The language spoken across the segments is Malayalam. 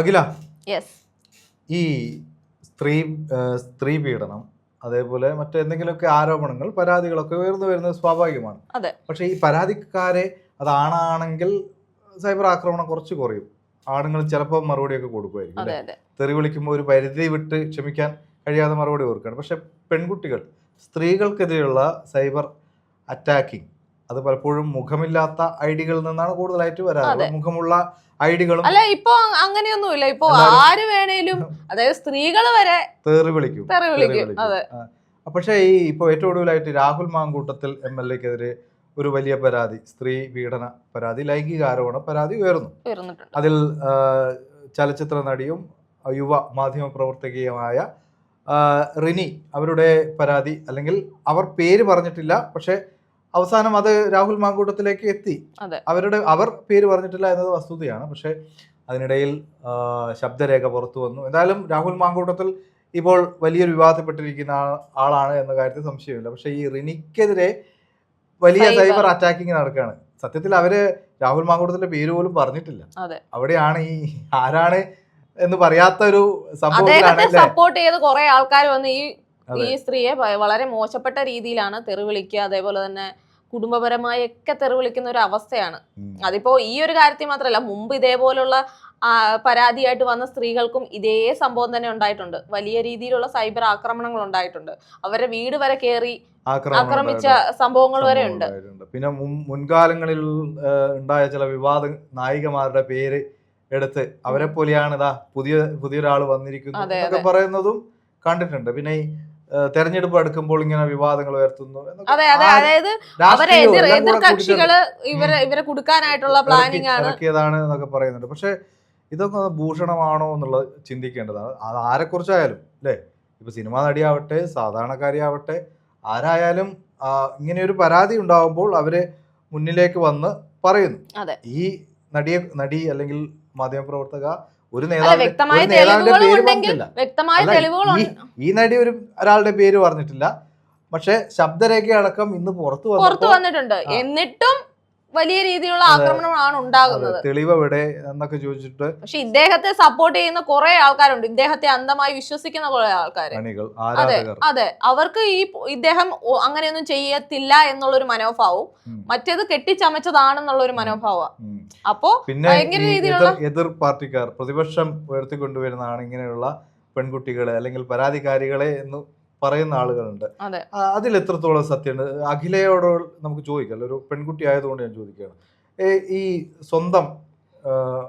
അഖില ഈ സ്ത്രീ സ്ത്രീ പീഡനം അതേപോലെ മറ്റെന്തെങ്കിലുമൊക്കെ ആരോപണങ്ങൾ പരാതികളൊക്കെ ഉയർന്നു വരുന്നത് സ്വാഭാവികമാണ്. പക്ഷേ ഈ പരാതിക്കാരെ അത് ആണാണെങ്കിൽ സൈബർ ആക്രമണം കുറച്ച് കുറയും. ആണുങ്ങൾ ചിലപ്പോൾ മറുപടിയൊക്കെ കൊടുക്കുമായിരിക്കും തെറി വിളിക്കുമ്പോൾ ഒരു പരിധി വിട്ട് ക്ഷമിക്കാൻ കഴിയാതെ മറുപടി കൊടുക്കുകയാണ്. പക്ഷെ പെൺകുട്ടികൾ സ്ത്രീകൾക്കെതിരെയുള്ള സൈബർ അറ്റാക്കിംഗ് അത് പലപ്പോഴും മുഖമില്ലാത്ത ഐഡികളിൽ നിന്നാണ് കൂടുതലായിട്ട് വരാറ്. മുഖമുള്ള ഐഡികളും അല്ല ഇപ്പൊ അങ്ങനെയൊന്നുമില്ല. ഇപ്പൊ ആര് വേണേലും അതായത് സ്ത്രീകൾ വരെ തെറി വിളിക്കും. തെറി വിളിക്കും. അതെ. പക്ഷേ ഈ ഇപ്പോൾ ഏറ്റവും ഒടുവിലായിട്ട് രാഹുൽ മാങ്കൂട്ടത്തിൽ എം എൽ എക്കെതിരെ ഒരു വലിയ പരാതി സ്ത്രീ പീഡന പരാതി ലൈംഗിക ആരോപണ പരാതി ഉയർന്നു. അതിൽ ചലച്ചിത്ര നടിയും യുവ മാധ്യമ പ്രവർത്തകയുമായ റിനി അവരുടെ പരാതി അല്ലെങ്കിൽ അവർ പേര് പറഞ്ഞിട്ടില്ല പക്ഷേ അവസാനം അത് രാഹുൽ മാങ്കൂട്ടത്തിലേക്ക് എത്തി. അവരുടെ അവർ പേര് പറഞ്ഞിട്ടില്ല എന്നത് വസ്തുതയാണ്. പക്ഷേ അതിനിടയിൽ ശബ്ദരേഖ പുറത്തു വന്നു. എന്തായാലും രാഹുൽ മാങ്കൂട്ടത്തിൽ ഇപ്പോൾ വലിയൊരു വിവാദപ്പെട്ടിരിക്കുന്ന ആളാണ് എന്ന കാര്യത്തിൽ സംശയമില്ല. പക്ഷേ ഈ റിനിക്കെതിരെ വലിയ സൈബർ അറ്റാക്കിങ് നടക്കുകയാണ്. സത്യത്തിൽ അവർ രാഹുൽ മാങ്കൂട്ടത്തിന്റെ പേര് പോലും പറഞ്ഞിട്ടില്ല. അവിടെയാണ് ഈ ആരാണ് എന്ന് പറയാത്ത ഒരു സംഭവം സപ്പോർട്ട് ചെയ്ത് കുറെ ആൾക്കാർ വന്ന് ഈ ഈ സ്ത്രീയെ വളരെ മോശപ്പെട്ട രീതിയിലാണ് തെറിവിളിക്കുക അതേപോലെ തന്നെ കുടുംബപരമായി ഒക്കെ തെറി വിളിക്കുന്ന ഒരു അവസ്ഥയാണ്. അതിപ്പോ ഈ ഒരു കാര്യത്തിൽ മാത്രമല്ല മുമ്പ് ഇതേപോലുള്ള പരാതിയായിട്ട് വന്ന സ്ത്രീകൾക്കും ഇതേ സംഭവം തന്നെ ഉണ്ടായിട്ടുണ്ട്. വലിയ രീതിയിലുള്ള സൈബർ ആക്രമണങ്ങൾ ഉണ്ടായിട്ടുണ്ട്. അവരുടെ വീട് വരെ കയറി ആക്രമിച്ച സംഭവങ്ങൾ വരെ ഉണ്ട്. പിന്നെ മുൻകാലങ്ങളിൽ ഉണ്ടായ ചില വിവാദ നായികമാരുടെ പേര് എടുത്ത് അവരെ പോലെയാണ് ഇതാ പുതിയ പുതിയൊരാൾ വന്നിരിക്കുന്നു എന്നൊക്കെ പറയുന്നതും കണ്ടിട്ടുണ്ട്. പിന്നെ തെരഞ്ഞെടുപ്പ് അടുക്കുമ്പോൾ ഇങ്ങനെ വിവാദങ്ങൾ ഉയർത്തുന്നു അതെ അതെ അതായത് അവരെ എതിർ കക്ഷികൾ ഇവരെ ഇവരെ കൊടുക്കാനായിട്ടുള്ള പ്ലാനിങ് ആണ്. ഇറക്കിയതാണ് എന്നൊക്കെ പറയുന്നുണ്ട്. പക്ഷെ ഇതൊക്കെ ഭൂഷണമാണോ എന്നുള്ളത് ചിന്തിക്കേണ്ടതാണ്. അത് ആരെക്കുറിച്ചായാലും അല്ലേ? ഇപ്പൊ സിനിമാ നടിയാവട്ടെ സാധാരണക്കാരിയാവട്ടെ ആരായാലും ഇങ്ങനെ ഒരു പരാതി ഉണ്ടാകുമ്പോൾ അവർ മുന്നിലേക്ക് വന്ന് പറയുന്നു. ഈ നടിയെ നടി അല്ലെങ്കിൽ മാധ്യമപ്രവർത്തക ഒരു നേതാവിന്റെ ഈ നടി ഒരു ഒരാളുടെ പേര് പറഞ്ഞിട്ടില്ല. പക്ഷെ ശബ്ദരേഖ അടക്കം ഇന്ന് പുറത്തു പുറത്തു വന്നിട്ടുണ്ട്. എന്നിട്ടും വലിയ രീതിയിലുള്ള ആക്രമണമാണ് ഉണ്ടാകുന്നത്. തെളിവ് എവിടെ എന്നൊക്കെ ചോദിച്ചിട്ട് പക്ഷെ ഇദ്ദേഹത്തെ സപ്പോർട്ട് ചെയ്യുന്ന കുറെ ആൾക്കാരുണ്ട്. ഇദ്ദേഹത്തെ അന്ധമായി വിശ്വസിക്കുന്ന കുറെ ആൾക്കാർ അതെ അതെ. അവർക്ക് ഈ ഇദ്ദേഹം അങ്ങനെയൊന്നും ചെയ്യത്തില്ല എന്നുള്ളൊരു മനോഭാവവും ഉം. മറ്റേത് കെട്ടിച്ചമച്ചതാണെന്നുള്ള ഒരു മനോഭാവം. അപ്പോ പിന്നെ ഭയങ്കര രീതിയിലുള്ള- എതിർ- എതിർ പാർട്ടിക്കാർ പ്രതിപക്ഷം ഉയർത്തിക്കൊണ്ടുവരുന്നതാണ് ഇങ്ങനെയുള്ള പെൺകുട്ടികളെ അല്ലെങ്കിൽ പരാതിക്കാരികളെ എന്ന് പറയുന്ന ആളുകളുണ്ട്. അതിൽ എത്രത്തോളം സത്യമുണ്ട് അഖിലയോട് നമുക്ക് ചോദിക്കാം. ഒരു പെൺകുട്ടി ആയതുകൊണ്ട് ഞാൻ ചോദിക്കുകയാണ്. ഈ സ്വന്തം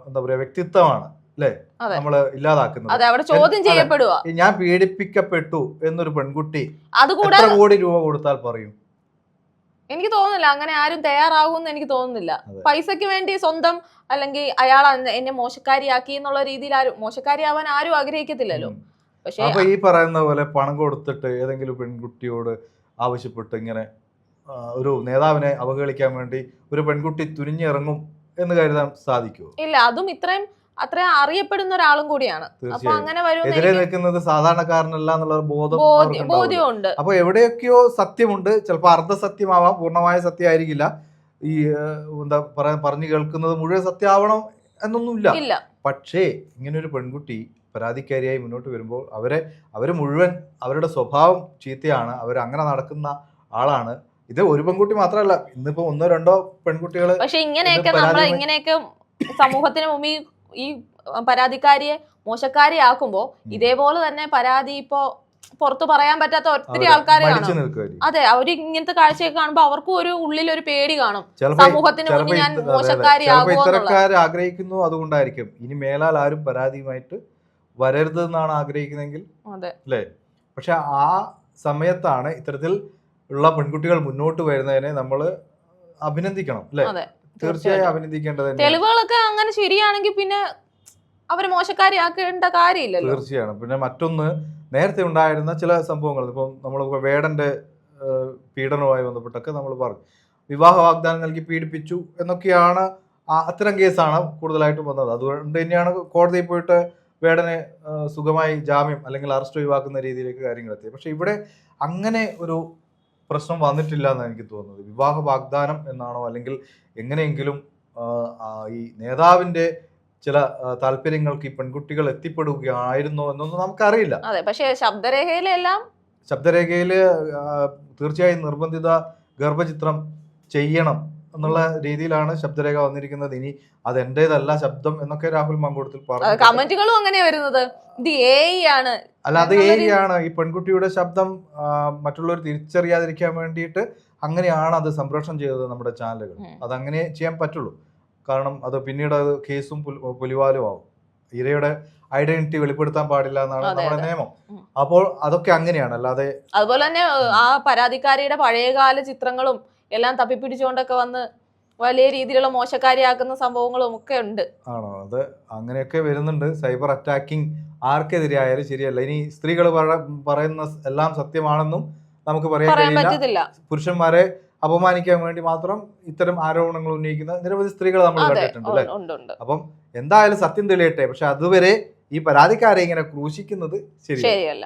എന്താ പറയാ വ്യക്തിത്വമാണ് അല്ലേ. നമ്മൾ ഇല്ലാതാക്കുന്നത്. അവിടെ ചോദ്യം. ചെയ്യപ്പെടുക ഞാൻ പീഡിപ്പിക്കപ്പെട്ടു എന്നൊരു പെൺകുട്ടി എത്ര കോടി രൂപ കൊടുത്താൽ പറയും? എനിക്ക് തോന്നുന്നില്ല. അങ്ങനെ ആരും തയ്യാറാകുമെന്ന് എനിക്ക് തോന്നുന്നില്ല. പൈസയ്ക്ക് പൈസക്ക് വേണ്ടി സ്വന്തം അല്ലെങ്കിൽ അയാൾ എന്നെ മോശക്കാരിയാക്കി എന്നുള്ള രീതിയിൽ ആരും മോശക്കാരിയാവാൻ ആരും ആഗ്രഹിക്കത്തില്ലല്ലോ. പക്ഷെ അപ്പൊ ഈ പറയുന്ന പോലെ പണം കൊടുത്തിട്ട് ഏതെങ്കിലും പെൺകുട്ടിയോട് ആവശ്യപ്പെട്ട് ഇങ്ങനെ ഒരു നേതാവിനെ അവഹേളിക്കാൻ വേണ്ടി ഒരു പെൺകുട്ടി തുനിഞ്ഞിറങ്ങും എന്ന് കരുതാൻ സാധിക്കുമോ ഇല്ല അതും ഇത്രയും അത്രയും അറിയപ്പെടുന്ന ഒരാളും കൂടിയാണ്. അപ്പൊ അങ്ങനെ എതിരെ നിൽക്കുന്നത് സാധാരണക്കാരനല്ല എന്നുള്ള ബോധം ബോധ്യ- ബോധ്യമുണ്ട്. അപ്പൊ എവിടെയൊക്കെയോ സത്യമുണ്ട്. ചിലപ്പോൾ അർദ്ധസത്യമാവാം പൂർണമായ സത്യമായിരിക്കില്ല. ഈ എന്താ പറയാ പറഞ്ഞു കേൾക്കുന്നത് മുഴുവൻ സത്യമാവണം എന്നൊന്നുമില്ല. ഇല്ല. പക്ഷേ ഇങ്ങനെ ഒരു പെൺകുട്ടി പരാതിക്കാരിയായി മുന്നോട്ട് വരുമ്പോൾ അവരെ അവർ മുഴുവൻ അവരുടെ സ്വഭാവം ചീത്തയാണ് അവർ അങ്ങനെ നടക്കുന്ന ആളാണ്. ഇത് ഒരു പെൺകുട്ടി മാത്രമല്ല ഇന്നിപ്പോ ഒന്നോ രണ്ടോ പെൺകുട്ടികൾ പക്ഷെ ഇങ്ങനെയൊക്കെ നമ്മൾ ഇങ്ങനെയൊക്കെ സമൂഹത്തിന് മുമ്പിൽ ഈ മോശക്കാരിയെ മോശക്കാരിയാക്കുമ്പോ ഇതേപോലെ തന്നെ പരാതി ഇപ്പോ പുറത്ത് പറയാൻ പറ്റാത്ത ഒത്തിരി ആൾക്കാർ അതെ അവർ ഇങ്ങനത്തെ കാഴ്ചയൊക്കെ കാണുമ്പോ അവർക്കും ഒരു ഉള്ളിൽ ഒരു പേടി കാണും. സമൂഹത്തിന് മുമ്പിൽ മുന്നിൽ ഞാൻ മോശക്കാരിയാകും ഇത്തരക്കാർ ആഗ്രഹിക്കുന്നു അതുകൊണ്ടായിരിക്കും. ഇനി മേലാൽ ആരും പരാതിയുമായിട്ട് വരരുത് എന്നാണ് ആഗ്രഹിക്കുന്നതെങ്കിൽ അല്ലേ? പക്ഷെ ആ സമയത്താണ് ഇത്തരത്തിൽ ഉള്ള പെൺകുട്ടികൾ മുന്നോട്ട് വരുന്നതിനെ നമ്മൾ അഭിനന്ദിക്കണം അല്ലേ? തീർച്ചയായും അഭിനന്ദിക്കേണ്ടത് തെളിവുകളൊക്കെ അങ്ങനെ ശരിയാണെങ്കിൽ പിന്നെ അവർ മോശക്കാരിയാക്കേണ്ട കാര്യമില്ല തീർച്ചയാണ്. പിന്നെ മറ്റൊന്ന് നേരത്തെ ഉണ്ടായിരുന്ന ചില സംഭവങ്ങൾ ഇപ്പം നമ്മൾ വേടന്റെ പീഡനവുമായി ബന്ധപ്പെട്ടൊക്കെ നമ്മൾ പറഞ്ഞു. വിവാഹ വാഗ്ദാനം നൽകി പീഡിപ്പിച്ചു എന്നൊക്കെയാണ് അത്തരം കേസാണ് കൂടുതലായിട്ടും വന്നത്. അതുകൊണ്ട് തന്നെയാണ് കോടതിയിൽ പോയിട്ട് വേടനെ സുഖമായി ജാമ്യം അല്ലെങ്കിൽ അറസ്റ്റ് ഒഴിവാക്കുന്ന രീതിയിലേക്ക് കാര്യങ്ങൾ എത്തി. പക്ഷെ ഇവിടെ അങ്ങനെ ഒരു പ്രശ്നം വന്നിട്ടില്ല എന്നാണ് എനിക്ക് തോന്നുന്നത്. വിവാഹ വാഗ്ദാനം എന്നാണോ അല്ലെങ്കിൽ എങ്ങനെയെങ്കിലും ഈ നേതാവിന്റെ ചില താല്പര്യങ്ങൾക്ക് ഈ പെൺകുട്ടികൾ എത്തിപ്പെടുകയായിരുന്നോ എന്നൊന്നും നമുക്കറിയില്ല. അതെ പക്ഷെ ശബ്ദരേഖയിലെല്ലാം ശബ്ദരേഖയിൽ തീർച്ചയായും നിർബന്ധിത ഗർഭചിത്രം ചെയ്യണം എന്നുള്ള രീതിയിലാണ് ശബ്ദരേഖ വന്നിരിക്കുന്നത്. ഇനി അത് എന്റേതല്ല ശബ്ദം എന്നൊക്കെ രാഹുൽ മങ്കൂടത്തിൽ പറഞ്ഞു. കമന്റുകളും അങ്ങനെ വരുന്നത്. ഇത് എ ആണ്. അല്ല അത് ആണ്. ഈ പെൺകുട്ടിയുടെ ശബ്ദം മറ്റുള്ളവർ തിരിച്ചറിയാതിരിക്കാൻ വേണ്ടിയിട്ട് അങ്ങനെയാണ് അത് സംപ്രേഷണം ചെയ്തത് നമ്മുടെ ചാനലുകൾ. അത് അങ്ങനെ ചെയ്യാൻ പറ്റുള്ളൂ. കാരണം അത് പിന്നീട് അത് കേസും പുലിവാലും ആവും. ഇരയുടെ ഐഡന്റിറ്റി വെളിപ്പെടുത്താൻ പാടില്ല എന്നാണ് നമ്മുടെ നിയമം. അപ്പോൾ അതൊക്കെ അങ്ങനെയാണ്. അല്ലാതെ അതുപോലെ തന്നെ ആ പരാതിക്കാരിയുടെ പഴയകാല ചിത്രങ്ങളും എല്ലാം തപ്പിപ്പിടിച്ചുകൊണ്ടൊക്കെ വന്ന് വലിയ രീതിയിലുള്ള മോശക്കാരിയാക്കുന്ന സംഭവങ്ങളും ഒക്കെ ഉണ്ട്. ആണോ? അത് അങ്ങനെയൊക്കെ വരുന്നുണ്ട്. സൈബർ അറ്റാക്കിംഗ് ആർക്കെതിരെയായാലും ശരിയല്ല. ഇനി സ്ത്രീകൾ പറയുന്ന എല്ലാം സത്യമാണെന്നും നമുക്ക് പറയാൻ പറ്റത്തില്ല. പുരുഷന്മാരെ അപമാനിക്കാൻ വേണ്ടി മാത്രം ഇത്തരം ആരോപണങ്ങൾ ഉന്നയിക്കുന്ന നിരവധി സ്ത്രീകൾ നമ്മൾ കണ്ടിട്ടുണ്ട് അല്ലെ? അപ്പം എന്തായാലും സത്യം തെളിയട്ടെ. പക്ഷെ അതുവരെ ഈ പരാതിക്കാരെ ഇങ്ങനെ ക്രൂശിക്കുന്നത് ശരി ശരിയല്ല.